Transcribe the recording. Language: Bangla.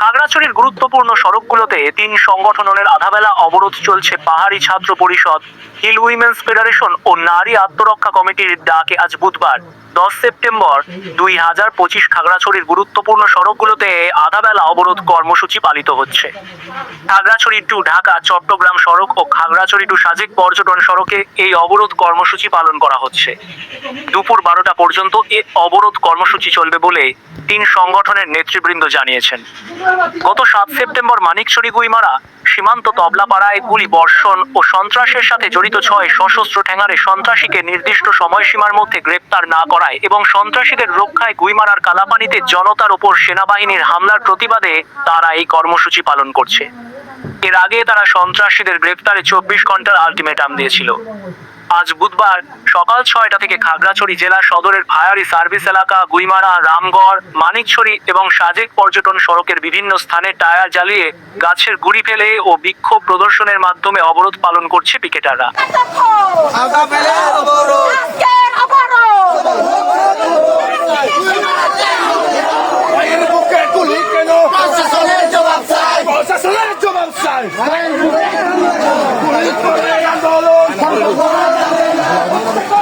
খাগড়াছড়ির গুরুত্বপূর্ণ সড়কগুলোতে তিন সংগঠনের আধাবেলা অবরোধ চলছে পাহাড়ি ছাত্র পরিষদ, হিল উইমেন্স ফেডারেশন ও নারী আত্মরক্ষা কমিটির ডাকে আজ বুধবার, দশ সেপ্টেম্বর দুই হাজার পঁচিশ খাগড়াছড়ির গুরুত্বপূর্ণ সড়কগুলোতে আধাবেলা অবরোধ কর্মসূচি পালিত হচ্ছে। খাগড়াছড়ি টু ঢাকা, চট্টগ্রাম সড়ক ও খাগড়াছড়ি টু সাজেক পর্যটন সড়কে এই অবরোধ কর্মসূচি পালন করা হচ্ছে। দুপুর বারোটা পর্যন্ত এ অবরোধ কর্মসূচি চলবে বলে তিন সংগঠনের নেতৃবৃন্দ জানিয়েছেন। গত সাত সেপ্টেম্বর মানিকছড়ি গুইমারা, সীমান্ত তবলাপাড়ায় গুলি, বর্ষণ ও সন্ত্রাসের সাথে জড়িত ছয় সশস্ত্র ঠেঙারে সন্ত্রাসীকে নির্দিষ্ট সময়সীমার মধ্যে গ্রেপ্তার না করায় এবং সন্ত্রাসীদের রক্ষায় গুইমারার কালাপানিতে জনতার ওপর সেনাবাহিনীর হামলার প্রতিবাদে তারা এই কর্মসূচি পালন করছে। এর আগে তারা সন্ত্রাসীদের গ্রেপ্তারে চব্বিশ ঘণ্টার আলটিমেটাম দিয়েছিল। আজ বুধবার সকাল ছয়টা থেকে খাগড়াছড়ি জেলা সদরের ভায়ারি সার্ভিস এলাকা, গুইমারা, রামগড়, মানিকছড়ি এবং সাজেক পর্যটন সড়কের বিভিন্ন স্থানে টায়ার জ্বালিয়ে গাছের গুড়ি ফেলে ও বিক্ষোভ প্রদর্শনের মাধ্যমে অবরোধ পালন করছে পিকেটাররা। Oh, my God.